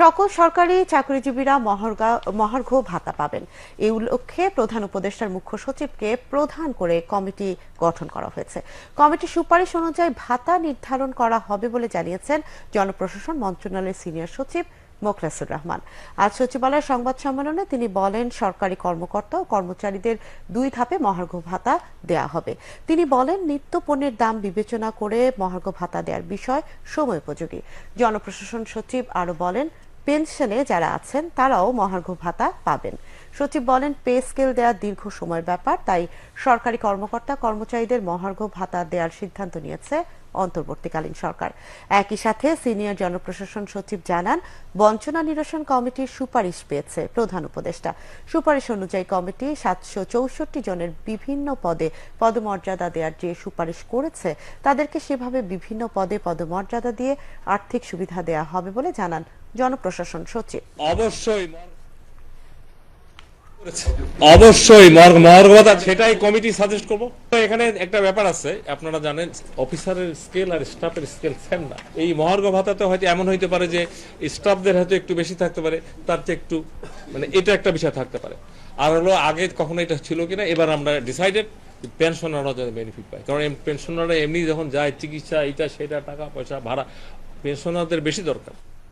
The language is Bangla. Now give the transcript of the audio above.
সকল সরকারি চাকরিজীবীরা মহার্গা মহার্ঘ ভাতা পাবেন। এই লক্ষ্যে প্রধান উপদেষ্টার মুখ্য সচিবকে প্রধান করে কমিটি গঠন করা হয়েছে। কমিটির সুপারিশ অনুযায়ী ভাতা নির্ধারণ করা হবে বলে জানিয়েছেন জনপ্রশাসন মন্ত্রণালয়ের সিনিয়র সচিব মোখলেসুর রহমান। আজ সচিবালয়ের সংবাদ সম্মেলনে তিনি বলেন, সরকারি কর্মকর্তা ও কর্মচারীদের দুই ধাপে মহার্ঘ ভাতা দেয়া হবে। তিনি বলেন, নিত্য পণ্যের দাম বিবেচনা করে মহার্ঘ ভাতা দেওয়ার বিষয় সময়োপযোগী। জনপ্রশাসন সচিব আরও বলেন পেনশনে যারা আছেন, তারাও মহার্ঘ ভাতা পাবেন। সচিব বলেন, পে স্কেল দেওয়া দীর্ঘ সময়ের ব্যাপার, তাই সরকারি কর্মকর্তা কর্মচারীদের মহার্ঘ ভাতা দেওয়ার সিদ্ধান্ত নিয়েছে অন্তর্বর্তীকালীন সরকার। একই সাথে সিনিয়র জনপ্রশাসন সচিব জানান, বঞ্চনা নিরসন কমিটির সুপারিশ পেয়েছে প্রধান উপদেষ্টা। সুপারিশ অনুযায়ী কমিটি সাতশো চৌষট্টি জনের বিভিন্ন পদে পদমর্যাদা দেওয়ার যে সুপারিশ করেছে, তাদেরকে সেভাবে বিভিন্ন পদে পদমর্যাদা দিয়ে আর্থিক সুবিধা দেওয়া হবে বলে জানান জনপ্রশাসন সচিব। অবশ্যই অবশ্যই, মর্গ মর্গবতা, সেটাই কমিটি সাজেস্ট করব। এখানে একটা ব্যাপার আছে, আপনারা জানেন অফিসারের স্কেল আর স্টাফের স্কেল সেম না। এই মহার্ঘ ভাতাতে হয়তো এমন হইতে পারে যে স্টাফদের হয়তো একটু বেশি থাকতে পারে, তার চেয়ে একটু মানে এটা একটা বিষয় থাকতে পারে। আর হলো, আগে কখনো এটা ছিল কিনা, এবার আমরা ডিসাইডেড পেনশনাররা যাতে বেনিফিট পায়। কারণ পেনশনাররা এমনি যখন যায়, চিকিৎসা এটা সেটা টাকা পয়সা ভাড়া পেনশনারদের বেশি দরকার।